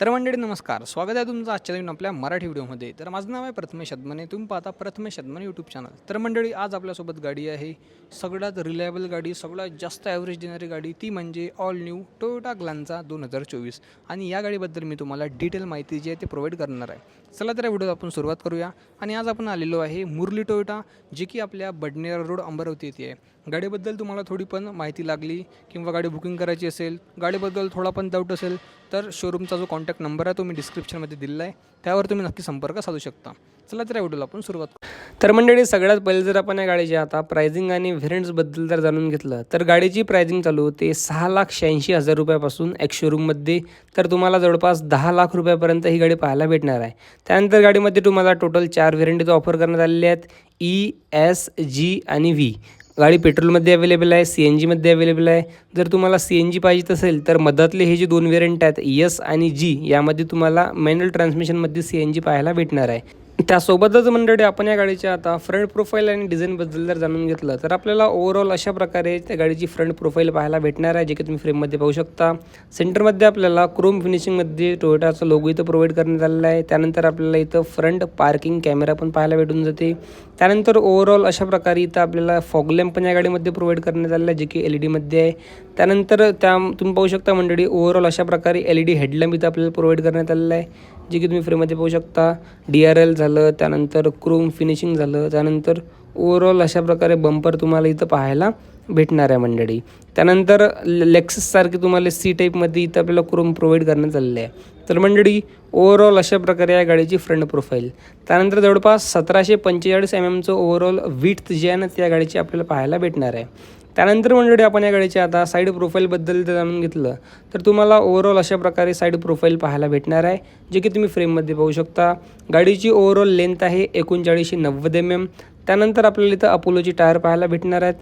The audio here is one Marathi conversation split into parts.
तर मंडळी नमस्कार. स्वागत आहे तुमचं आजच्या नवीन आपल्या मराठी व्हिडिओमध्ये. तर माझं नाव आहे प्रथमेश अदमने तुम्ही पाहता प्रथमेश अदमने यूट्यूब चॅनल तर मंडळी आज आपल्यासोबत गाडी आहे. सगळ्यात रिलायबल गाडी सगळ्यात जास्त ॲव्हरेज देणारी गाडी ती म्हणजे ऑल न्यू टोयोटा ग्लांचा दोन हजार चोवीस. आणि या गाडीबद्दल मी तुम्हाला डिटेल माहिती जी आहे ते प्रोव्हाइड करणार आहे. चला तर या व्हिडिओ आपण सुरुवात करूया. आणि आज आपण आलेलो आहे मुरली टोयोटा जी की आपल्या बडनेरा रोड अमरावती येथे आहे. गाडीबद्दल तुम्हाला थोडी पण माहिती लागली किंवा गाडी बुकिंग करायची असेल गाडीबद्दल थोडा पण डाऊट असेल तर शोरूमचा जो कॉन्टॅक्ट नंबर आहे तो मी डिस्क्रिप्शनमध्ये दिलेला आहे. त्यावर तुम्ही नक्की संपर्क साधू शकता. चला तर या व्हिडिओला आपण सुरुवात तर मंडळी सगळ्यात पहिले जर आपण या गाडीची आता प्रायझिंग आणि व्हेरियंट्सबद्दल जर जाणून घेतलं तर गाडीची प्रायझिंग चालू होते सहा लाख शहाऐंशी हजार रुपयापासून एक शोरूममध्ये तर तुम्हाला जवळपास दहा लाख रुपयापर्यंत ही गाडी पाहायला भेटणार आहे. त्यानंतर गाडीमध्ये तुम्हाला टोटल चार व्हेरियंट ऑफर करण्यात आलेले आहेत ई एस जी आणि व्ही गाडी पेट्रोलमध्ये अवेलेबल आहे सी एन जीमध्ये अवेलेबल आहे. जर तुम्हाला सी एन जी पाहिजे असेल तर मधातले हे जे दोन वेरियंट आहेत यस आणि जी यामध्ये तुम्हाला मॅन्युअल ट्रान्समिशनमध्ये सी एन जी पाहायला भेटणार आहे. त्यासोबतच मंडळी आपण या गाडीच्या आता फ्रंट प्रोफाईल आणि डिझाईनबद्दल जर जाणून घेतलं तर आपल्याला ओव्हरऑल अशा प्रकारे त्या गाडीची फ्रंट प्रोफाईल पाहायला भेटणार आहे जे की तुम्ही फ्रेममध्ये पाहू शकता. सेंटरमध्ये आपल्याला क्रोम फिनिशिंगमध्ये टोयोटाचं लोगो इथं प्रोव्हाइड करण्यात आलेला आहे. त्यानंतर आपल्याला इथं फ्रंट पार्किंग कॅमेरा पण पाहायला भेटून जाते. त्यानंतर ओव्हरऑल अशा प्रकारे इथं आपल्याला फॉग लॅम्प पण या गाडीमध्ये प्रोव्हाइड करण्यात आलेलं आहे जे की एल ई डीमध्ये आहे. त्यानंतर त्या तुम्ही पाहू शकता मंडळी ओव्हरऑल अशा प्रकारे एल ई डी हेडलॅम्प इथं आपल्याला प्रोव्हाइड करण्यात आलेलं आहे. जे की तुम्ही फ्रेममध्ये पाहू शकता. डी आर एल झालं त्यानंतर क्रोम फिनिशिंग झालं त्यानंतर ओवरऑल अशा प्रकारे बंपर तुम्हाला इथं पाहायला भेटणार आहे मंडळी. त्यानंतर लेक्सेससारखे तुम्हाला सी टाईपमध्ये इथं आपल्याला क्रोम प्रोव्हाइड करण्यात आलेलं आहे. तर मंडळी ओवरऑल अशा प्रकारे या गाडीची फ्रंट प्रोफाईल त्यानंतर जवळपास सतराशे पंचेचाळीस एम एमचं ओवरऑल विथ जे आहे ना त्या गाडीची आपल्याला पाहायला भेटणार आहे. त्यानंतर मंडळी आपण या गाडीच्या आता साईड प्रोफाईलबद्दल जर जाणून घेतलं. तर तुम्हाला ओव्हरऑल अशा प्रकारे साईड प्रोफाईल पाहायला भेटणार आहे जे की तुम्ही फ्रेममध्ये पाहू शकता. गाडीची ओव्हरऑल लेंथ आहे एकोणचाळीसशे नव्वद एम एम त्यानंतर आपल्याला इथं अपोलोची टायर पाहायला भेटणार आहेत.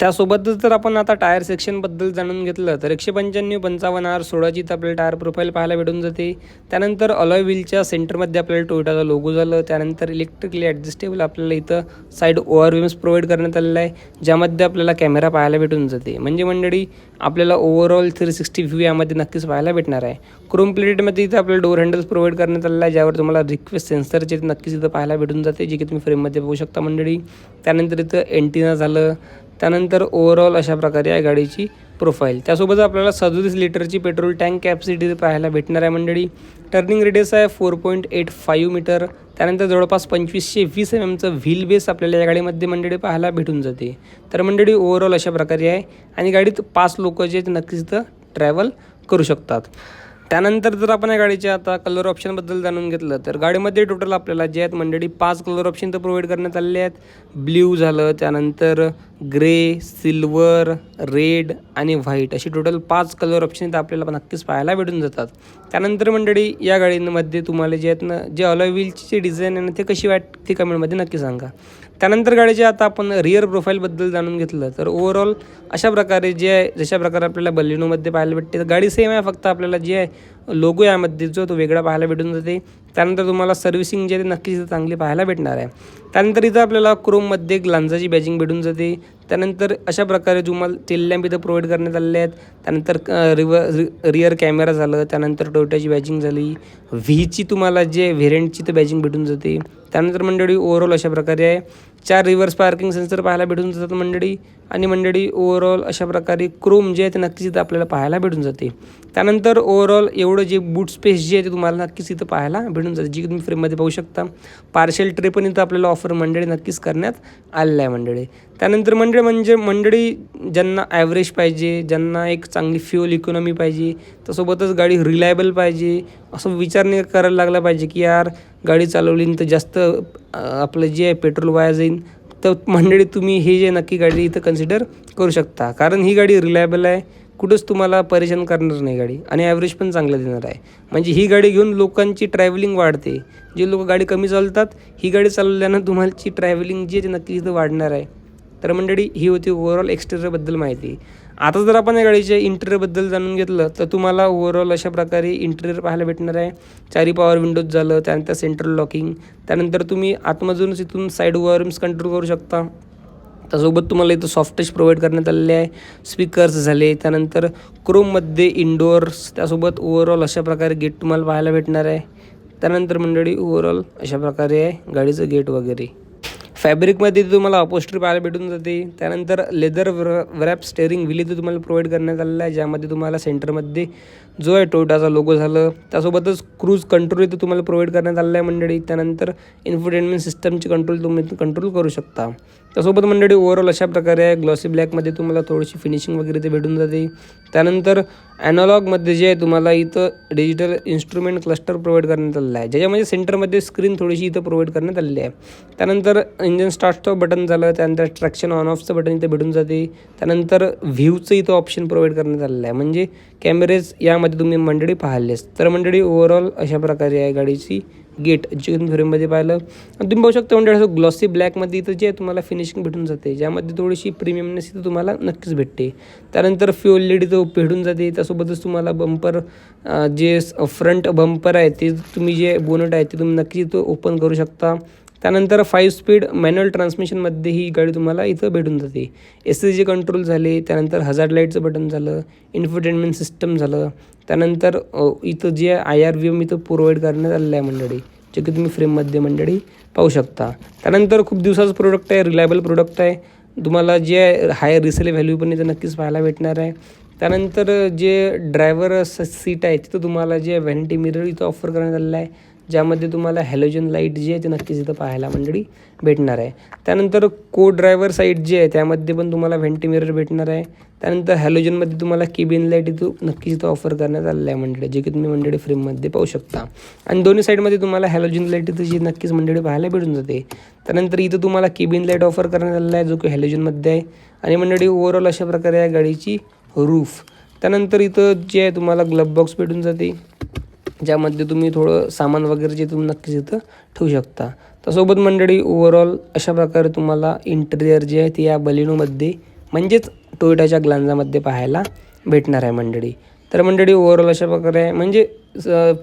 त्यासोबतच जर आपण आता टायर सेक्शनबद्दल जाणून घेतलं तर एकशे पंच्याण्णव पंचावन्न आर सोळाची इथं आपल्याला टायर प्रोफाईल पाहायला भेटून जाते. त्यानंतर अलॉय व्हीलच्या सेंटरमध्ये आपल्याला टोयोटाचा लोगो झालं. त्यानंतर इलेक्ट्रिकली ॲडजस्टेबल आपल्याला इथं साईड ओव्हर विम्स प्रोव्हाइड करण्यात आलेला आहे ज्यामध्ये आपल्याला कॅमेरा पाहायला भेटून जाते. म्हणजे मंडळी आपल्याला ओव्हरऑल थ्री सिक्स्टी व्ह्यू यामध्ये नक्कीच पाहायला भेटणार आहे. क्रोम प्लेटमध्ये इथं आपल्याला डोर हँडल्स प्रोव्हाइड करण्यात आलेला आहे ज्यावर तुम्हाला रिक्वेस्ट सेन्सरचे नक्कीच इथं पाहायला भेटून जाते जे की तुम्ही फ्रेममध्ये पाहू शकता मंडळी. त्यानंतर इथं एंटिना झालं. त्यानंतर ओव्हरऑल अशा प्रकारे या गाडीची प्रोफाईल त्यासोबत आपल्याला सदोतीस लिटरची पेट्रोल टँक कॅपॅसिटी पाहायला भेटणार आहे मंडळी. टर्निंग रेडियस आहे four point eight five metre त्यानंतर जवळपास पंचवीसशे वीस एम एमचं व्हील बेस आपल्याला या गाडीमध्ये मंडळी पाहायला भेटून जाते. तर मंडळी ओव्हरऑल अशा प्रकारे आहे. आणि गाडीत पाच लोक जे नक्कीच तर ट्रॅव्हल करू शकतात. त्यानंतर जर आपण या गाडीच्या आता कलर ऑप्शनबद्दल जाणून घेतलं तर गाडीमध्ये टोटल आपल्याला जे आहेत मंडळी पाच कलर ऑप्शन तर प्रोव्हाइड करण्यात आलेले आहेत. ब्ल्यू झालं त्यानंतर ग्रे सिल्वर रेड आणि व्हाईट अशी टोटल पाच कलर ऑप्शन इथं आपल्याला नक्कीच पाहायला भेटून जातात. त्यानंतर मंडळी या गाडीमध्ये तुम्हाला जे आहेत ना जे अलॉय व्हीलची जे डिझाईन आहे ना ते कशी वाटते कमेंटमध्ये नक्की सांगा. त्यानंतर गाडीचे आता आपण रिअर प्रोफाईलबद्दल जाणून घेतलं तर ओव्हरऑल अशा प्रकारे जे आहे जशा प्रकारे आपल्याला बलिनोमध्ये पाहायला भेटते तर गाडी सेम आहे फक्त आपल्याला जे आहे लोगो यामध्ये जो तो वेगळा पाहायला भेटून जाते. त्यानंतर तुम्हाला सर्व्हिसिंग जे आहे ते नक्कीच इथं चांगली पाहायला भेटणार आहे. त्यानंतर इथं आपल्याला क्रोममध्ये एक लांजाची बॅजिंग भेटून जाते. त्यानंतर अशा प्रकारे तुम्हाला टेल लॅम्प इथं प्रोव्हाइड करण्यात आलेले आहेत. त्यानंतर रिव्हर रिअर कॅमेरा झालं त्यानंतर टोयोटाची बॅजिंग झाली. व्हीची तुम्हाला जे व्हेरियंटची तर बॅजिंग भेटून जाते. त्यानंतर मंडळी ओव्हरऑल अशा प्रकारे आहे. चार रिव्हर्स पार्किंग सेन्सर पाहायला भेटून जातात मंडळी. आणि मंडळी ओवरऑल अशा प्रकारे क्रोम जे आहे ते नक्कीच इथं आपल्याला पाहायला भेटून जाते. त्यानंतर ओवरऑल एवढं जे बूट स्पेस जे आहे ते तुम्हाला नक्कीच इथं पाहायला भेटून जाते जी तुम्ही फ्रेममध्ये पाहू शकता. पार्शल ट्रे पण इथं आपल्याला ऑफर मंडळी नक्कीच करण्यात आलेलं आहे मंडळी. त्यानंतर मंडळी म्हणजे मंडळी ज्यांना ॲव्हरेज पाहिजे ज्यांना एक चांगली फ्युअल इकॉनॉमी पाहिजे त्यासोबतच गाडी रिलायबल पाहिजे असं विचार नाही करायला लागला पाहिजे की यार गाडी चालवली तर जास्त आपलं जे आहे पेट्रोल वाया जाईल तर मंडळी तुम्ही हे जे नक्की गाडी इथं कन्सिडर करू शकता. कारण ही गाडी रिलायबल आहे. कुठंच तुम्हाला परेशान करणार नाही गाडी. आणि ॲव्हरेज पण चांगलं देणार आहे. म्हणजे ही गाडी घेऊन लोकांची ट्रॅव्हलिंग वाढते. जे लोक गाडी कमी चालतात ही गाडी चालवल्यानं तुम्हाची ट्रॅव्हलिंग जी आहे ती नक्की इथं वाढणार आहे. तर मंडळी ही होती ओव्हरऑल एक्सटेरियरबद्दल माहिती. आता जर आपण या गाडीच्या इंटेरियरबद्दल जाणून घेतलं तर तुम्हाला ओव्हरऑल अशा प्रकारे इंटेरियर पाहायला भेटणार आहे. चारी पॉवर विंडोज झालं त्यानंतर सेंट्रल लॉकिंग त्यानंतर तुम्ही आतमधूनच इथून साईड वॉर्म्स कंट्रोल करू शकता. त्यासोबत तुम्हाला इथं सॉफ्ट टच प्रोव्हाइड करण्यात आलेले आहे. स्पीकर्स झाले त्यानंतर क्रोममध्ये इनडोअर्स त्यासोबत ओव्हरऑल अशा प्रकारे गेट तुम्हाला पाहायला भेटणार आहे. त्यानंतर मंडळी ओव्हरऑल अशा प्रकारे आहे गाडीचं गेट वगैरे. फॅब्रिकमध्ये तुम्हाला अपोस्ट्री पाहायला भेटून जाते. त्यानंतर लेदर व्रॅप स्टेअरिंग व्हील इथं तुम्हाला प्रोव्हाइड करण्यात आलेला आहे ज्यामध्ये तुम्हाला सेंटरमध्ये जो आहे टोयोटाचा लोगो झालं. त्यासोबतच क्रूज कंट्रोल इथं तुम्हाला प्रोव्हाइड करण्यात आलेला आहे मंडळी. त्यानंतर इन्फोटेनमेंट सिस्टमची कंट्रोल तुम्ही कंट्रोल करू शकता. त्यासोबत मंडळी ओव्हरऑल अशा प्रकारे आहे. ग्लॉसी ब्लॅकमध्ये तुम्हाला थोडीशी फिनिशिंग वगैरे ते भेटून जाते. त्यानंतर ॲनालॉगमध्ये जे आहे तुम्हाला इथं डिजिटल इन्स्ट्रुमेंट क्लस्टर प्रोव्हाइड करण्यात आलेलं आहे. ज्याच्यामध्ये म्हणजे सेंटरमध्ये स्क्रीन थोडीशी इथं प्रोव्हाइड करण्यात आलेली आहे. त्यानंतर इंजन स्टार्टचं बटन झालं. त्यानंतर ट्रॅक्शन ऑन ऑफचं बटन इथं भेटून जाते. त्यानंतर व्ह्यूचं इथं ऑप्शन प्रोव्हाइड करण्यात आलेलं आहे. म्हणजे कॅमेरेज या यामध्ये तुम्ही मंडळी पाहिलेस तर मंडळी ओव्हरऑल अशा प्रकारे आहे गाडीची गेट जी फ्रेममध्ये पाहिलं. आणि तुम्ही पाहू शकता म्हणजे असं ग्लॉसी ब्लॅकमध्ये इथं जे तुम्हाला फिनिशिंग भेटून जाते ज्यामध्ये थोडीशी प्रीमियमनेस इथं तुम्हाला नक्कीच भेटते. त्यानंतर फ्युअल लेडी तो भेटून जाते. त्यासोबतच तुम्हाला बंपर जे फ्रंट बंपर आहे ते तुम्ही जे बोनट आहे ते तुम्ही नक्कीच तो ओपन करू शकता. त्यानंतर फाईव्ह स्पीड मॅन्युअल ट्रान्समिशनमध्ये ही गाडी तुम्हाला इथं भेटून जाते. एस सी जी कंट्रोल झाले त्यानंतर हजार्ड लाईटचं बटन झालं इन्फरटेनमेंट सिस्टम झालं त्यानंतर इथं जे आय आर व्ही एम इथं प्रोव्हाइड करण्यात आलेलं आहे मंडळी जे की तुम्ही फ्रेममध्ये मंडळी पाहू शकता. त्यानंतर खूप दिवसाचं प्रोडक्ट आहे रिलायबल प्रोडक्ट आहे. तुम्हाला जे हाय रिसेल व्हॅल्यू पण इथं नक्कीच पाहायला भेटणार आहे. त्यानंतर जे ड्रायव्हर सीट आहे तिथं तुम्हाला जे व्हॅनिटी मिरर इथं ऑफर करण्यात आलेलं आहे ज्यामध्ये तुम्हाला हॅलोजन लाइट जी आहे ती नक्कीच इथं पाहायला मंडळी भेटणार आहे. त्यानंतर को ड्रायव्हर साईड जे आहे त्यामध्ये पण तुम्हाला व्हेंटिमिरर भेटणार आहे. त्यानंतर हॅलोजनमध्ये तुम्हाला केबिन लाइट इथं नक्कीच इथं ऑफर करण्यात आलेलं आहे मंडळी जे की तुम्ही मंडळी फ्रेममध्ये पाहू शकता. आणि दोन्ही साईडमध्ये तुम्हाला हॅलोजन लाइट इथं जी नक्कीच मंडळी पाहायला भेटून जाते. त्यानंतर इथं तुम्हाला केबिन लाइट ऑफर करण्यात आलेला आहे जो की हॅलोजनमध्ये आहे. आणि मंडळी ओव्हरऑल अशा प्रकारे आहे गाडीची रूफ त्यानंतर इथं जे आहे तुम्हाला ग्लब बॉक्स भेटून जाते. ज्यामध्ये तुम्ही थोडं सामान वगैरे जे तुम्ही नक्कीच इथं ठेवू शकता. त्यासोबत मंडळी ओव्हरऑल अशा प्रकारे तुम्हाला इंटेरियर जे आहे ते या बलिनोमध्ये म्हणजेच टोयोटाच्या ग्लांजामध्ये पाहायला भेटणार आहे मंडळी. तर मंडळी ओव्हरऑल अशा प्रकारे आहे म्हणजे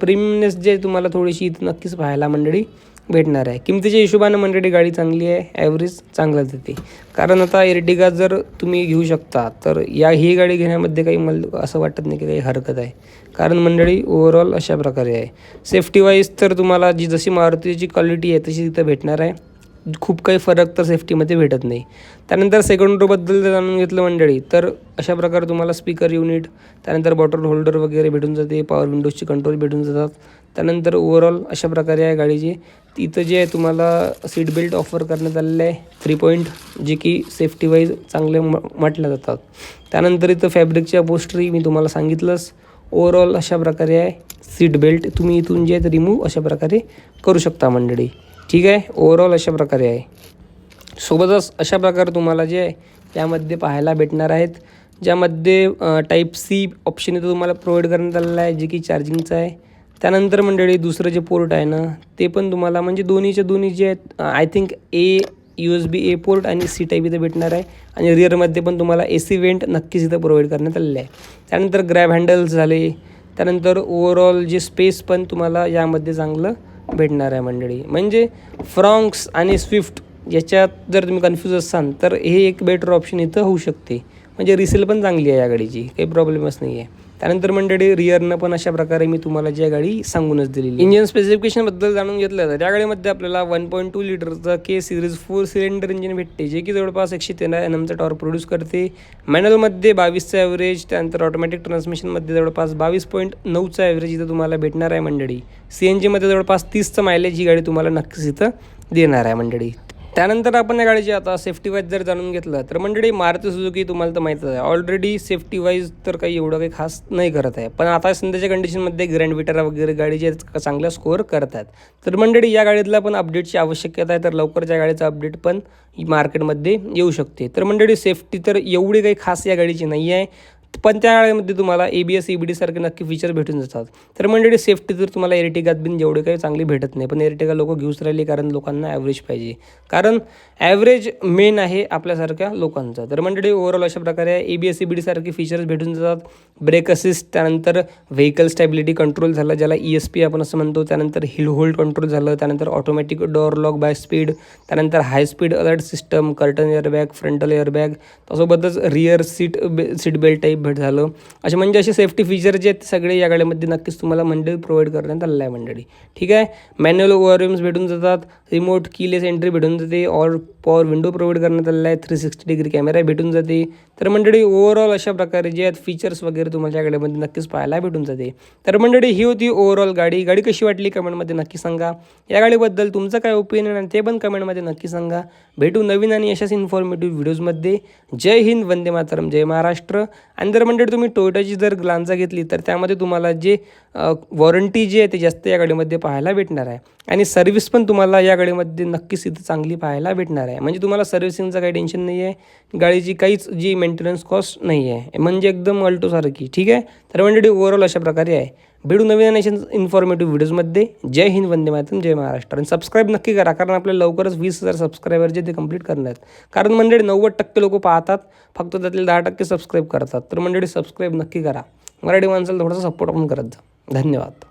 प्रीमियमनेस जे तुम्हाला थोडीशी इथं नक्कीच पाहायला मंडळी भेटणार आहे. किमतीच्या हिशोबानं मंडळी गाडी चांगली आहे ॲव्हरेज चांगलं देते कारण आता एर्टिगा जर तुम्ही घेऊ शकता तर या ही गाडी घेण्यामध्ये काही मला असं वाटत नाही की काही हरकत आहे. कारण मंडळी ओव्हरऑल अशा प्रकारे आहे. सेफ्टी वाईज तर तुम्हाला जी जशी मारुतीची क्वालिटी आहे तशी तिथं भेटणार आहे. खूप काही फरक तर सेफ्टीमध्ये भेटत नाही. त्यानंतर सेकंड रोबद्दल जर जाणून घेतलं मंडळी तर अशा प्रकारे तुम्हाला स्पीकर युनिट त्यानंतर बॉटल होल्डर वगैरे भेटून जाते पॉवर विंडोजची कंट्रोल भेटून जातात. त्यानंतर ओव्हरऑल अशा प्रकारे आहे गाडीची. तिथं जे आहे तुम्हाला सीट बेल्ट ऑफर करण्यात आलेलं आहे थ्री पॉईंट जे की सेफ्टी वाईज चांगले म म्हटल्या जातात. त्यानंतर इथं फॅब्रिकच्या पोस्टरी मी तुम्हाला सांगितलंच. ओव्हरऑल अशा प्रकारे आहे सीट बेल्ट तुम्ही इथून जे आहे रिमूव्ह अशा प्रकारे करू शकता मंडळी. ठीक आहे? ओव्हरऑल अशा प्रकारे आहे. सोबतच अशा प्रकारे तुम्हाला जे आहे त्यामध्ये पाहायला भेटणार आहेत. ज्यामध्ये टाईप सी ऑप्शन इथं तुम्हाला प्रोव्हाइड करण्यात आलेला आहे जे की चार्जिंगचं आहे. त्यानंतर मंडळी दुसरं जे पोर्ट आहे ना ते पण तुम्हाला म्हणजे दोन्हीच्या दोन्ही जे आहेत I think A U S B A port आणि सी टाईप इथं भेटणार आहे. आणि रिअरमध्ये पण तुम्हाला ए सी वेंट नक्कीच इथं प्रोव्हाइड करण्यात आलेलं आहे. त्यानंतर ग्रॅब हँडल्स झाले. त्यानंतर ओवरऑल जे स्पेस पण तुम्हाला यामध्ये चांगलं भेटणार आहे मंडळी. म्हणजे फ्रॉंक्स आणि स्विफ्ट याच्यात जर तुम्ही कन्फ्यूज असाल तर हे एक बेटर ऑप्शन इथं होऊ शकते. म्हणजे रिसेल पण चांगली आहे या गाडीची. काही प्रॉब्लेमच नाही आहे त्यानंतर मंडळी रिअरनं पण अशा प्रकारे मी तुम्हाला जी गाडी सांगूनच दिलेली इंजिन स्पेसिफिकेशनबद्दल जाणून घेतलं तर त्या गाडीमध्ये आपल्याला वन पॉईंट टू लिटरचं K series four cylinder engine भेटते जे की जवळपास एकशे तेरा एन एमचा टॉर प्रोड्यूस करते. मॅन्युअलमध्ये बावीसचं ॲव्हरेज त्यानंतर ऑटोमॅटिक ट्रान्समिशनमध्ये जवळपास बावीस पॉईंट नऊचा ॲव्हरेज इथं तुम्हाला भेटणार आहे मंडळी. सी एन जीमध्ये जवळपास तीसचं मायलेज ही गाडी तुम्हाला नक्कीच इथं देणार आहे मंडळी. त्यानंतर आपण या गाडीची आता सेफ्टी वाईज जर जाणून घेतलं तर मंडळी मारुती सुझुकी तुम्हाला तर माहीतच आहे. ऑलरेडी सेफ्टी वाईज तर काही एवढं काही खास नाही करत आहे. पण आता सध्याच्या कंडिशनमध्ये ग्रँड विटारा वगैरे गाडी जे चांगला स्कोअर करत आहेत. तर मंडळी या गाडीतला पण अपडेटची आवश्यकता आहे तर लवकर या गाडीचा अपडेट पण मार्केटमध्ये येऊ शकते. तर मंडळी सेफ्टी तर एवढी काही खास या गाडीची नाही आहे. पण त्या तुम्हाला A B S E B D सारखे नक्की फीचर भेटून जातात. तर मंडळी सेफ्टी तर तुम्हाला एर्टिगात बिन जेवढे काही चांगली भेटत नाही पण एर्टिगा लोक घेऊच राहिली कारण लोकांना ॲव्हरेज पाहिजे. कारण ॲव्हरेज मेन आहे आपल्यासारख्या लोकांचा. तर मंडळी ओव्हरऑल अशा प्रकारे A B S E B D सारखे फीचर्स भेटून जातात. ब्रेक असिस्ट त्यानंतर व्हेकल स्टॅबिलिटी कंट्रोल झालं ज्याला ई एस पी आपण असं म्हणतो. त्यानंतर हिल होल्ड कंट्रोल झालं त्यानंतर automatic door lock by speed त्यानंतर high speed alert system curtain airbag frontal airbag त्यासोबतच rear seat be seat belt type भेट झालं. असे म्हणजे असे सेफ्टी फीचर जे आहेत सगळे या गाडीमध्ये नक्कीच तुम्हाला मंडळी प्रोव्हाइड करण्यात आलेलं आहे मंडळी. ठीक आहे? मॅन्युअल ओव्हरम्स भेटून जातात रिमोट कीलेस एंट्री भेटून जाते ऑर पॉवर विंडो प्रोव्हाइड करण्यात आलेला आहे थ्री सिक्स्टी डिग्री कॅमेरा भेटून जाते. तर मंडळी ओव्हरऑल अशा प्रकारे जे आहेत फीचर्स वगैरे तुम्हाला या गाडीमध्ये नक्कीच पाहायला भेटून जाते. तर मंडळी ही होती ओव्हरऑल गाडी. गाडी कशी वाटली कमेंटमध्ये नक्की सांगा. या गाडीबद्दल तुमचं काय ओपिनियन आहे ते पण कमेंटमध्ये नक्की सांगा. भेटू नवीन आणि अशाच इन्फॉर्मेटिव्ह व्हिडिओजमध्ये जय हिंद वंदे मातरम जय महाराष्ट्र. आणि जर म्हणजे तुम्ही टोयोटाची जर ग्लांजा घेतली तर त्यामध्ये तुम्हाला जे वॉरंटी जी आहे ते जास्त या गाडीमध्ये पाहायला भेटणार आहे. आणि सर्व्हिस पण तुम्हाला या गाडीमध्ये नक्कीच इथं चांगली पाहायला भेटणार आहे. म्हणजे तुम्हाला सर्व्हिसिंगचं काही टेन्शन नाही आहे गाडीची काहीच जी मेंटेनन्स कॉस्ट नाही आहे म्हणजे एकदम अल्टोसारखी ठीक आहे? तर म्हणजे ओव्हरऑल अशा प्रकारे आहे. भेटू नवीन नेशन इन्फॉर्मेटिव्ह व्हिडिओजमध्ये जय हिंद वंदे मातम जय महाराष्ट्र. आणि सबस्क्राईब नक्की करा कारण आपल्याला लवकरच वीस हजार सबस्क्रायबर जे ते कंप्लीट करणार आहेत. कारण मंडळी नव्वद टक्के लोक पाहतात फक्त त्यातले दहा टक्के सबस्क्राईब करतात. तर मंडळी सबस्क्राईब नक्की करा. मराठी माणसाला थोडासा सपोर्ट पण करत जा. धन्यवाद.